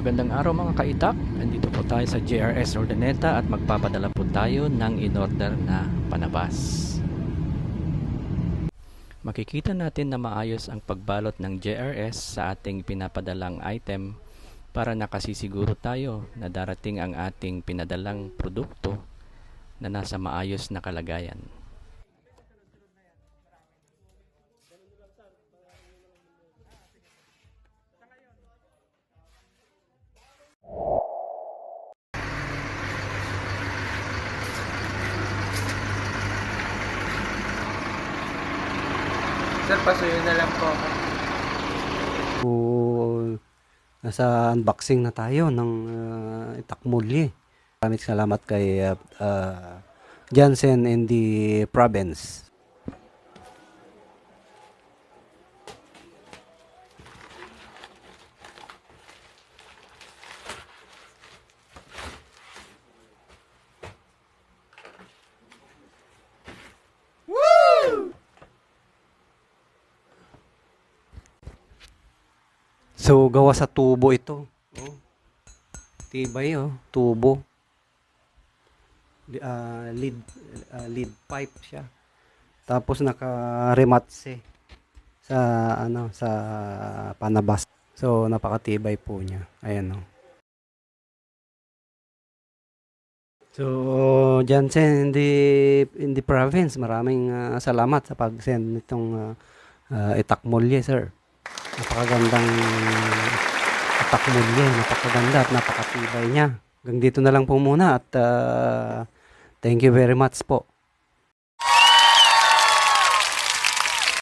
Magandang araw mga kaitak. Nandito po tayo sa JRS Ordaneta at magpapadala po tayo ng in-order na panabas. Makikita natin na maayos ang pagbalot ng JRS sa ating pinapadalang item para nakasisiguro tayo na darating ang ating pinadalang produkto na nasa maayos na kalagayan. Sir, pasuyo na lang po ako. So, nasa unboxing na tayo ng uh, Itakmulye. Maraming salamat kay uh, uh, Jansen and the province. So, gawa sa tubo ito. Oh. Tibay, oh. Tubo. Li- ah, lead, ah, lead pipe siya. Tapos naka-rematse sa ano sa panabas. So napakatibay po niya. Ayan oh. So Jansen in the in the province, maraming ah, salamat sa pag-send nitong uh, itakmulye, sir. Napakagandang itakmulye, napakaganda at napakatibay niya. Hanggang dito na lang po muna at ah, thank you very much po.